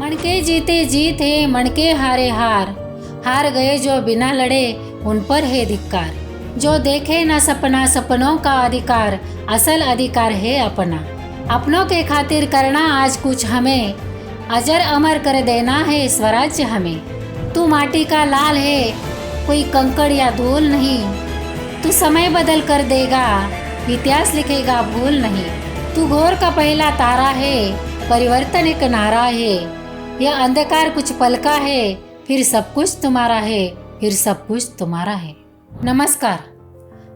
मणके जीते जीत है मणके हारे हार। हार गए जो बिना लड़े, उन पर है धिक्कार। जो देखे ना सपना, सपनों का अधिकार, असल अधिकार है अपना। अपनों के खातिर करना आज कुछ हमें। अजर अमर कर देना है स्वराज्य हमें। तू माटी का लाल है, कोई कंकड़ या धूल नहीं। तू समय बदल कर देगा, इतिहास लिखेगा भूल नहीं। तू घोर का पहला तारा है, परिवर्तन एक नारा है। यह अंधकार कुछ पल का है फिर सब कुछ तुम्हारा है फिर सब कुछ तुम्हारा है। नमस्कार।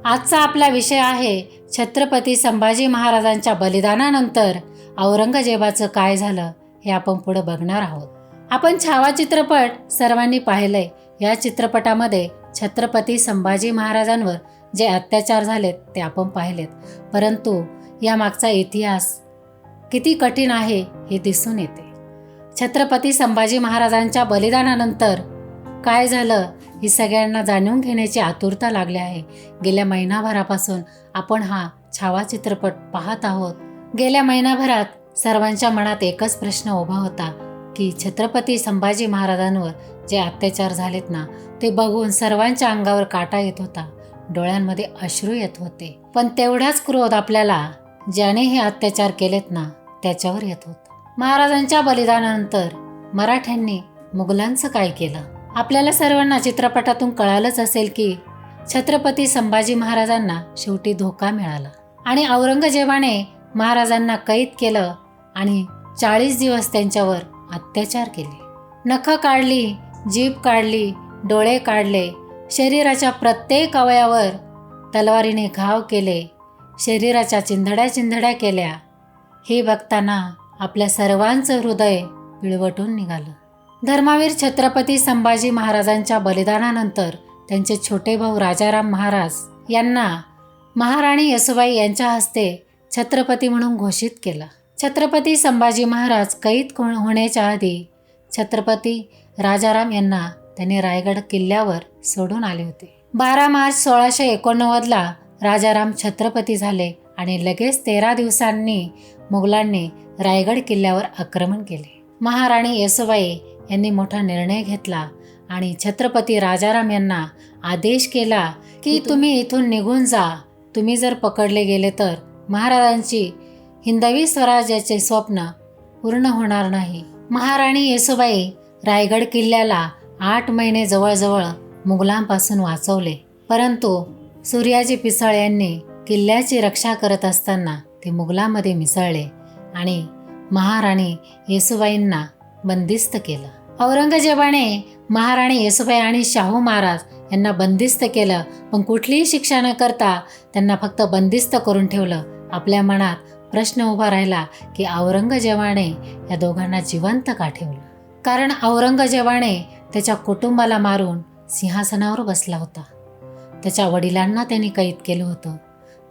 आजचा आपला विषय आहे छत्रपती संभाजी महाराजांच्या बलिदानानंतर औरंगजेबाचं काय झालं हे आपण पुढं बघणार आहोत. आपण छावा चित्रपट सर्वांनी पाहिलंय. या चित्रपटामध्ये छत्रपती संभाजी महाराजांवर जे अत्याचार झालेत ते आपण पाहिलेत. परंतु यामागचा इतिहास किती कठीण आहे हे दिसून येते. छत्रपती संभाजी महाराजांच्या बलिदानानंतर काय झालं ही सगळ्यांना जाणून घेण्याची आतुरता लागली आहे. गेल्या महिनाभरापासून आपण हा छावा चित्रपट पाहत आहोत. गेल्या महिनाभरात सर्वांच्या मनात एकच प्रश्न उभा होता की छत्रपती संभाजी महाराजांवर जे अत्याचार झालेत ना ते बघून सर्वांच्या अंगावर काटा येत होता. डोळ्यांमध्ये अश्रू येत होते. पण तेवढाच क्रोध आपल्याला ज्याने हे अत्याचार केलेत ना त्याच्यावर येत होता. महाराजांच्या बलिदानानंतर मराठ्यांनी मुघलांचं काय केलं? आपल्याला सर्वांना चित्रपटातून कळालंच असेल की छत्रपती संभाजी महाराजांना शेवटी धोका मिळाला. आणि औरंगजेबाने महाराजांना कैद केलं आणि चाळीस दिवस त्यांच्यावर अत्याचार केले. नखं काढली जीभ काढली डोळे काढले शरीराच्या प्रत्येक अवयावर तलवारीने घाव केले शरीराच्या चिंधड्या चिंधड्या केल्या. हे बघताना आपल्या सर्वांचं हृदय पिळवटून निघालं. धर्मावीर छत्रपती संभाजी महाराजांच्या बलिदानानंतर त्यांचे छोटे भाऊ राजाराम महाराज यांना महाराणी यसुबाई यांच्या हस्ते छत्रपती म्हणून घोषित केलं. छत्रपती संभाजी महाराज कैद होण्याच्या आधी छत्रपती राजाराम यांना त्यांनी रायगड किल्ल्यावर सोडून आले होते. बारा मार्च सोळाशे एकोणनव्वदला राजाराम छत्रपती झाले आणि लगेच तेरा दिवसांनी मुघलांनी रायगड किल्ल्यावर आक्रमण केले. महाराणी येसुबाई यांनी मोठा निर्णय घेतला आणि छत्रपती राजाराम यांना आदेश केला की तुम्ही इथून निघून जा. तुम्ही जर पकडले गेले तर महाराजांची हिंदवी स्वराज्याचे स्वप्न पूर्ण होणार नाही. महाराणी येसुबाई रायगड किल्ल्याला आठ महिने जवळजवळ मुघलांपासून वाचवले. परंतु सूर्याजी पिसळ यांनी किल्ल्याची रक्षा करत असताना ते मुघलांमध्ये मिसळले. आणि महाराणी येसुबाईंना बंदिस्त केलं. औरंगजेबाने महाराणी येसुबाई आणि शाहू महाराज यांना बंदिस्त केलं. पण कुठलीही शिक्षा न करता त्यांना फक्त बंदिस्त करून ठेवलं. आपल्या मनात प्रश्न उभा राहिला की औरंगजेबाने या दोघांना जिवंत का ठेवलं? कारण औरंगजेबाने त्याच्या कुटुंबाला मारून सिंहासनावर बसला होता. त्याच्या वडिलांना त्यांनी कैद केलं होतं.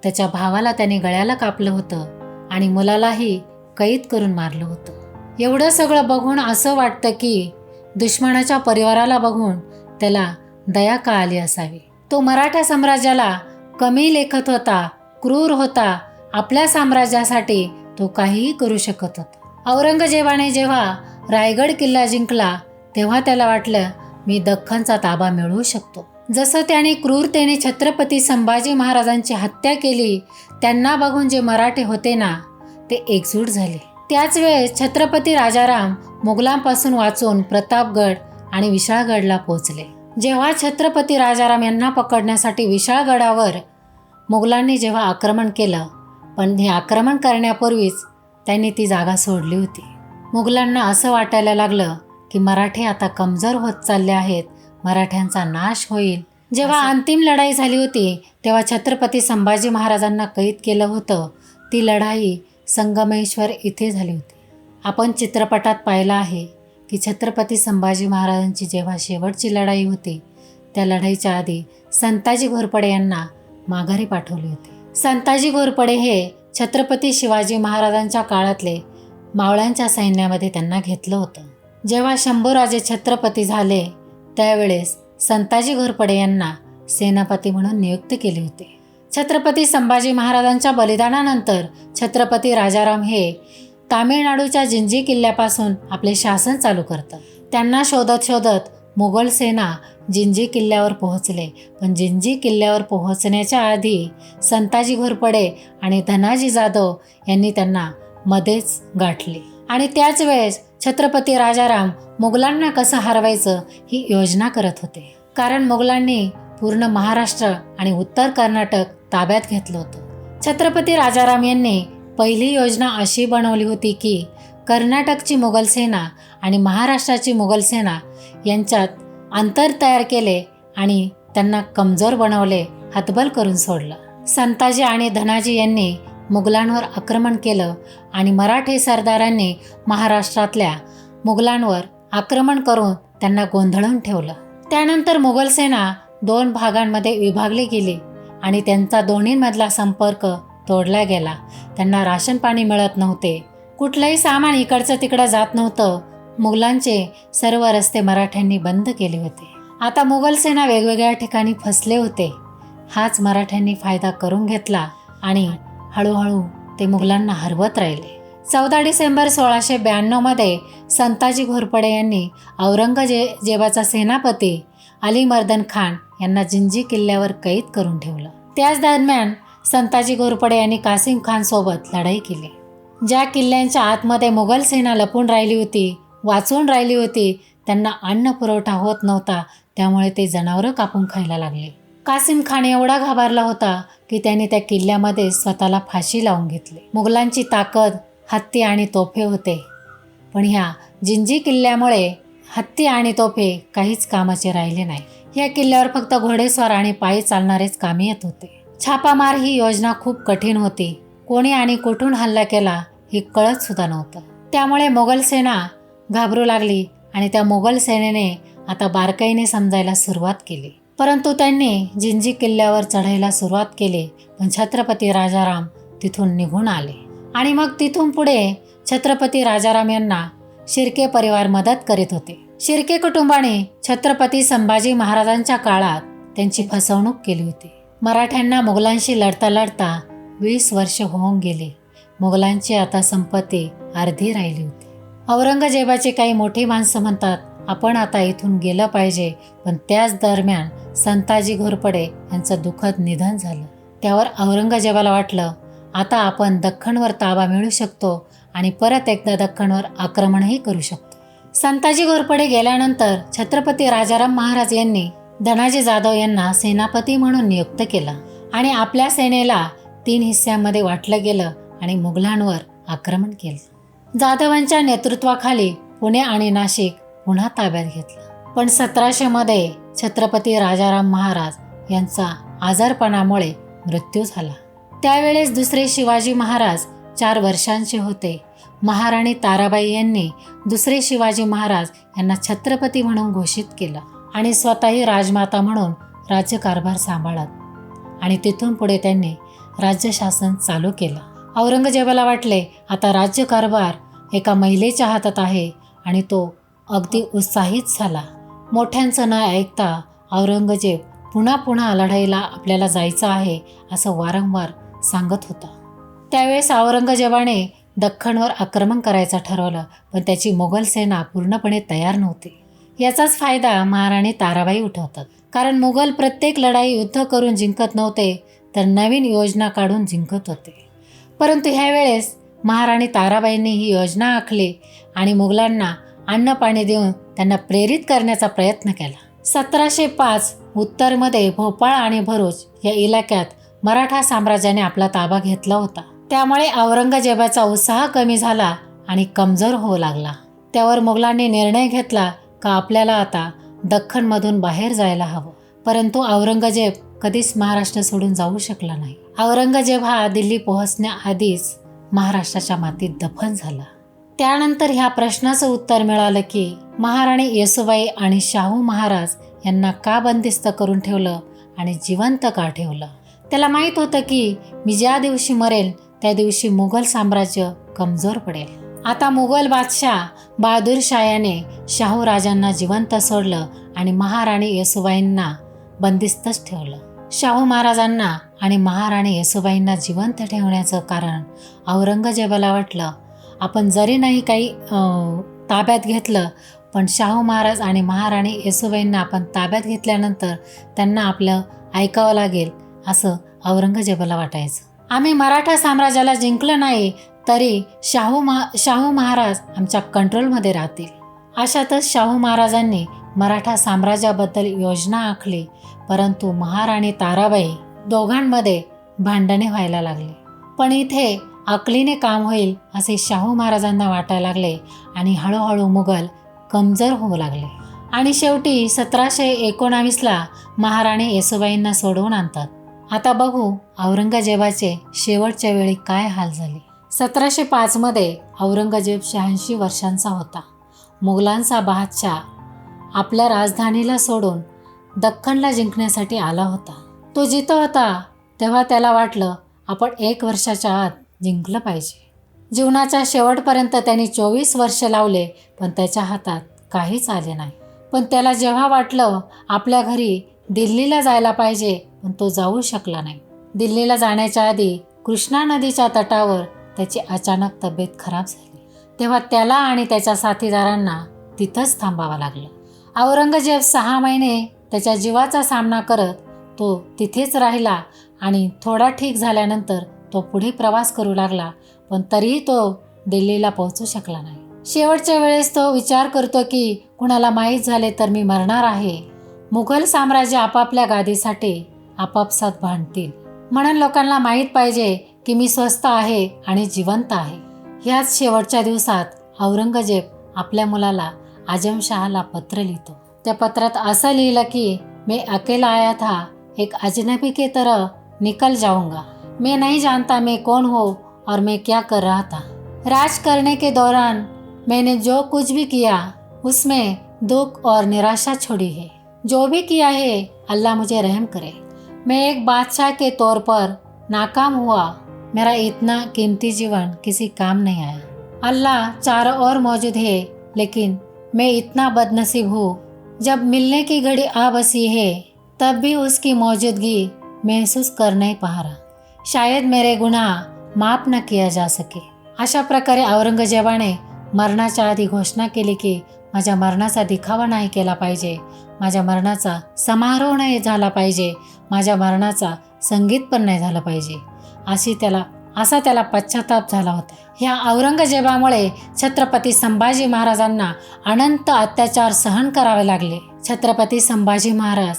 त्याच्या भावाला त्याने गळ्याला कापलं होतं आणि मुलालाही कैद करून मारलं होतं. एवढं सगळं बघून असं वाटतं की दुश्मनाच्या परिवाराला बघून त्याला दया का आली असावी? तो मराठा साम्राज्याला कमी लेखत होता क्रूर होता आपल्या साम्राज्यासाठी तो काहीही करू शकत होता. औरंगजेबाने जेव्हा रायगड किल्ला जिंकला तेव्हा त्याला वाटलं मी दख्खनचा ताबा मिळवू शकतो. जसं त्याने क्रूरतेने छत्रपती संभाजी महाराजांची हत्या केली त्यांना बघून जे मराठे होते ना ते एकजूट झाले. त्याच वेळेस छत्रपती राजाराम मुघलांपासून वाचून प्रतापगड आणि विशाळगडला पोहोचले. जेव्हा छत्रपती राजाराम यांना पकडण्यासाठी विशाळगडावर मुघलांनी जेव्हा आक्रमण केलं पण हे आक्रमण करण्यापूर्वीच त्यांनी ती जागा सोडली होती. मुघलांना असं वाटायला लागलं की मराठे आता कमजोर होत चालले आहेत मराठ्यांचा नाश होईल. जेव्हा अंतिम लढाई झाली होती तेव्हा छत्रपती संभाजी महाराजांना कैद केलं होतं. ती लढाई संगमेश्वर इथे झाली होते. आपण चित्रपटात पाहिलं आहे की छत्रपती संभाजी महाराजांची जेव्हा शेवटची लढाई होती त्या लढाईच्या आधी संताजी घोरपडे यांना माघारी पाठवले होते. संताजी घोरपडे हे छत्रपती शिवाजी महाराजांच्या काळातले मावळ्यांच्या सैन्यामध्ये त्यांना घेतलं होतं. जेव्हा शंभूराजे छत्रपती झाले त्यावेळेस संताजी घोरपडे यांना सेनापती म्हणून नियुक्त केले होते. छत्रपती संभाजी महाराजांच्या बलिदानानंतर छत्रपती राजाराम हे तामिळनाडूच्या जिंजी किल्ल्यापासून आपले शासन चालू करतं त्यांना शोधत शोधत मुघल सेना जिंजी किल्ल्यावर पोहोचले. पण जिंजी किल्ल्यावर पोहोचण्याच्या आधी संताजी घोरपडे आणि धनाजी जाधव यांनी त्यांना मध्येच गाठले. आणि त्याच वेळेस छत्रपती राजाराम मुघलांना कसं हरवायचं ही योजना करत होते. कारण मुघलांनी पूर्ण महाराष्ट्र आणि उत्तर कर्नाटक ताब्यात घेतलं होतं. छत्रपती राजाराम यांनी पहिली योजना अशी बनवली होती की कर्नाटकची मुघल सेना आणि महाराष्ट्राची मुघल सेना यांच्यात अंतर तयार केले आणि त्यांना कमजोर बनवले हतबल करून सोडलं. संताजी आणि धनाजी यांनी मुघलांवर आक्रमण केलं आणि मराठे सरदारांनी महाराष्ट्रातल्या मुघलांवर आक्रमण करून त्यांना गोंधळून ठेवलं. त्यानंतर मुघल सेना दोन भागांमध्ये विभागली गेली आणि त्यांचा दोन्हीमधला संपर्क तोडला गेला. त्यांना राशन पाणी मिळत नव्हते. कुठलंही सामान इकडचं तिकडं जात नव्हतं. मुघलांचे सर्व रस्ते मराठ्यांनी बंद केले होते. आता मुघल सेना वेगवेगळ्या ठिकाणी फसले होते. हाच मराठ्यांनी फायदा करून घेतला आणि हळूहळू ते मुघलांना हरवत राहिले. चौदा डिसेंबर सोळाशे ब्याण्णवमध्ये संताजी घोरपडे यांनी औरंगजेबाचा सेनापती अली मर्दन खान यांना जिंजी किल्ल्यावर कैद करून ठेवलं. त्याच दरम्यान संताजी घोरपडे यांनी कासिम खान सोबत लढाई केली. ज्या किल्ल्यांच्या आतमध्ये मुघल सेना लपून राहिली होती वाचून राहिली होती त्यांना अन्न पुरवठा होत नव्हता त्यामुळे ते जनावरं कापून खायला लागले. कासिम खान एवढा घाबरला होता की त्याने त्या किल्ल्यामध्ये स्वतःला फाशी लावून घेतली. मुघलांची ताकद हत्ती आणि तोफे होते. पण ह्या जिंजी किल्ल्यामुळे हत्ती आणि तोफे काहीच कामाचे राहिले नाही. या किल्ल्यावर फक्त घोडेस्वार आणि पायी चालणारेच कामी येत होते. छापामार ही योजना खूप कठीण होती. कोणी आणि कुठून हल्ला केला हे कळत सुद्धा नव्हतं. त्यामुळे मोगल सेना घाबरू लागली आणि त्या मोगल सेनेने आता बारकाईने समजायला सुरुवात केली. परंतु त्यांनी जिंजी किल्ल्यावर चढायला सुरुवात केली पण छत्रपती राजाराम तिथून निघून आले. आणि मग तिथून पुढे छत्रपती राजाराम यांना शिर्के परिवार मदत करीत होते. शिर्के कुटुंबाने छत्रपती संभाजी महाराजांच्या काळात त्यांची फसवणूक केली होती. मराठ्यांना मुघलांशी लढता लढता वीस वर्ष होऊन गेली. मुघलांची आता संपत्ती अर्धी राहिली होती. औरंगजेबाचे काही मोठी माणसं म्हणतात आपण आता इथून गेलं पाहिजे. पण त्याच दरम्यान संताजी घोरपडे यांचं दुःखद निधन झालं. त्यावर औरंगजेबाला वाटलं आता आपण दख्खनवर ताबा मिळू शकतो आणि परत एकदा दख्खनवर आक्रमणही करू शकतो. संताजी घोरपडे गेल्यानंतर छत्रपती राजाराम महाराज यांनी धनाजी जाधव यांना सेनापती म्हणून नियुक्त केलं आणि आपल्या सेनेला तीन हिस्स्यांमध्ये वाटलं गेलं आणि मुघलांवर आक्रमण केलं. जाधवांच्या नेतृत्वाखाली पुणे आणि नाशिक पुन्हा ताब्यात घेतलं. पण सतराशेमध्ये छत्रपती राजाराम महाराज यांचा आजारपणामुळे मृत्यू झाला. त्यावेळेस दुसरे शिवाजी महाराज चार वर्षांचे होते. महाराणी ताराबाई यांनी दुसरे शिवाजी महाराज यांना छत्रपती म्हणून घोषित केलं आणि स्वतःही राजमाता म्हणून राज्यकारभार सांभाळत. आणि तिथून पुढे त्यांनी राज्यशासन चालू केलं. औरंगजेबाला वाटले आता राज्यकारभार एका महिलेच्या हातात आहे आणि तो अगदी उत्साहित झाला. मोठ्यांचं न ऐकता औरंगजेब पुन्हा पुन्हा लढाईला आपल्याला जायचं आहे असं वारंवार सांगत होता. त्यावेळेस औरंगजेबाने दख्खनवर आक्रमण करायचं ठरवलं पण त्याची मोगल सेना पूर्णपणे तयार नव्हती. याचाच फायदा महाराणी ताराबाई उठवतात. कारण मुघल प्रत्येक लढाई युद्ध करून जिंकत नव्हते तर नवीन योजना काढून जिंकत होते. परंतु ह्यावेळेस महाराणी ताराबाईंनी ही योजना आखली आणि मुघलांना अन्न पाणी देऊन त्यांना प्रेरित करण्याचा प्रयत्न केला. सतराशे पाच उत्तरमध्ये भोपाळ आणि भरूच या इलाक्यात मराठा साम्राज्याने आपला ताबा घेतला होता. त्यामुळे औरंगजेबाचा उत्साह कमी झाला आणि कमजोर होऊ लागला. त्यावर मुघलांनी निर्णय घेतला का आपल्याला आता दख्खनमधून बाहेर जायला हवं. परंतु औरंगजेब कधीच महाराष्ट्र सोडून जाऊ शकला नाही. औरंगजेब हा दिल्ली पोहोचण्याआधीच महाराष्ट्राच्या मातीत दफन झाला. त्यानंतर ह्या प्रश्नाचं उत्तर मिळालं की महाराणी येसुबाई आणि शाहू महाराज यांना का बंदिस्त करून ठेवलं आणि जिवंत का ठेवलं? त्याला माहीत होतं की मी ज्या दिवशी मरेल त्या दिवशी मुघल साम्राज्य कमजोर पडेल. आता मुघल बादशाह बहादूर शाहू राजांना जिवंत सोडलं आणि महाराणी येसुबाईंना बंदिस्तच ठेवलं. शाहू महाराजांना आणि महाराणी येसुबाईंना जिवंत ठेवण्याचं कारण औरंगजेबाला वाटलं. आपण जरी नाही काही ताब्यात घेतलं पण शाहू महाराज आणि महाराणी येसुबाईंना आपण ताब्यात घेतल्यानंतर त्यांना आपलं ऐकावं लागेल असं औरंगजेबाला वाटायचं. आम्ही मराठा साम्राज्याला जिंकलं नाही तरी शाहू महा शाहू महाराज आमच्या कंट्रोलमध्ये राहतील. अशातच शाहू महाराजांनी मराठा साम्राज्याबद्दल योजना आखली परंतु महाराणी ताराबाई दोघांमध्ये भांडणे व्हायला लागले. पण इथे अकलीने काम होईल असे शाहू महाराजांना वाटायला लागले आणि हळूहळू मुघल कमजोर होऊ लागले. आणि शेवटी सतराशे एकोणावीसला महाराणी येसुबाईंना सोडवून आणतात. आता बघू औरंगजेबाचे शेवटच्या वेळी काय हाल झाले. सतराशे पाचमध्ये औरंगजेब शहाऐंशी वर्षांचा होता. मुघलांचा बादशाह आपल्या राजधानीला सोडून दख्खनला जिंकण्यासाठी आला होता. तो जिथं होता तेव्हा त्याला वाटलं आपण एक वर्षाच्या आत जिंकलं पाहिजे. जीवनाच्या शेवटपर्यंत त्यांनी चोवीस वर्ष लावले पण त्याच्या हातात काहीच आले नाही. पण त्याला जेव्हा वाटलं आपल्या घरी दिल्लीला जायला पाहिजे पण तो जाऊ शकला नाही. दिल्लीला जाण्याच्या आधी कृष्णा नदीच्या तटावर त्याची अचानक तब्येत खराब झाली. तेव्हा त्याला आणि त्याच्या साथीदारांना तिथंच थांबावं लागलं. औरंगजेब सहा महिने त्याच्या जीवाचा सामना करत तो तिथेच राहिला आणि थोडा ठीक झाल्यानंतर तो पुढे प्रवास करू लागला पण तरीही तो दिल्लीला पोहोचू शकला नाही. शेवटच्या वेळेस तो विचार करतो की कुणाला माहीत झाले तर मी मरणार आहे. मुघल साम्राज्य आपापल्या गादीसाठी आपापसात भांडतील. म्हणून लोकांना माहीत पाहिजे की मी स्वस्त आहे आणि जिवंत आहे. ह्याच शेवटच्या दिवसात औरंगजेब आपल्या मुलाला आजमशहाला पत्र लिहितो. त्या पत्रात असं लिहिलं की मैं अकेला आया था एक अजनबी के तरह निकल जाऊंगा. मैं नहीं जानता मैं कौन हो और मैं क्या कर रहा था राज करने के दौरान मैंने जो कुछ भी किया उसमें दुख और निराशा छोड़ी है। जो भी किया है, अल्लाह मुझे रहम करे। मैं एक बादशाह के तौर पर नाकाम हुआ। मेरा इतना कीमती जीवन किसी काम नहीं आया। अल्लाह चारों ओर मौजूद है, लेकिन मैं इतना बदनसीब हूँ। जब मिलने की घड़ी आ बसी है, तब भी उसकी मौजूदगी महसूस कर नहीं पा रहा। शायद मेरे गुन्हा माफ़ न किया जा सके। अशा प्रकारे औरंगजेबाने मरणाच्या आधी घोषणा केली की माझ्या मरणाचा दिखावा नाही केला पाहिजे माझ्या मरणाचा समारोह नाही झाला पाहिजे. माझ्या मरणाचा संगीत पण नाही झालं पाहिजे. अशी त्याला असा त्याला पश्चाताप झाला होता. ह्या औरंगजेबामुळे छत्रपती संभाजी महाराजांना अनंत अत्याचार सहन करावे लागले. छत्रपती संभाजी महाराज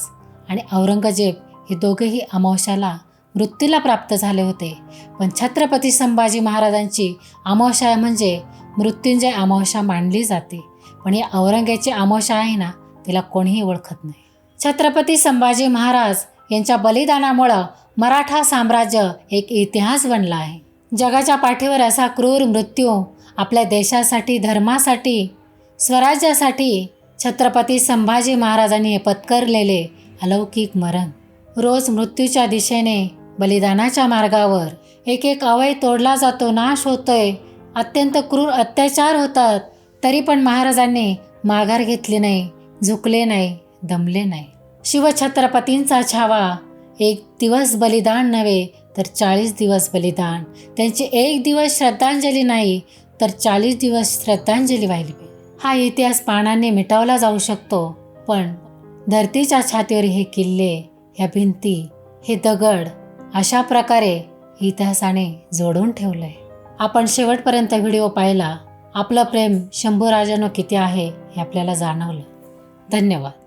आणि औरंगजेब हे दोघेही अमावश्याला मृत्यूला प्राप्त झाले होते. पण छत्रपती संभाजी महाराजांची अमावशा म्हणजे मृत्युंजय अमावशा मानली जाते. पण या औरंग्याची अमावशा आहे ना तिला कोणीही ओळखत नाही. छत्रपती संभाजी महाराज यांच्या बलिदानामुळं मराठा साम्राज्य एक इतिहास बनला आहे. जगाच्या पाठीवर असा क्रूर मृत्यू आपल्या देशासाठी धर्मासाठी स्वराज्यासाठी छत्रपती संभाजी महाराजांनी पत्करलेले अलौकिक मरण. रोज मृत्यूच्या दिशेने बलिदानाच्या मार्गावर एक एक अवय तोडला जातो नाश होतोय अत्यंत क्रूर अत्याचार होतात तरी पण महाराजांनी माघार घेतली नाही. झुकले नाही दमले नाही. शिवछत्रपतींचा छावा एक दिवस बलिदान नव्हे तर चाळीस दिवस बलिदान. त्यांची एक दिवस श्रद्धांजली नाही तर चाळीस दिवस श्रद्धांजली वाहिली हा इतिहास पाणाने मिटवला जाऊ शकतो पण धरतीच्या छातीवर हे किल्ले ह्या भिंती हे दगड अशा प्रकारे इतिहासाने जोडून ठेवलंय. आपण शेवटपर्यंत व्हिडिओ पाहिला. आपलं प्रेम शंभूराजांवर किती आहे हे आपल्याला जाणवलं. धन्यवाद.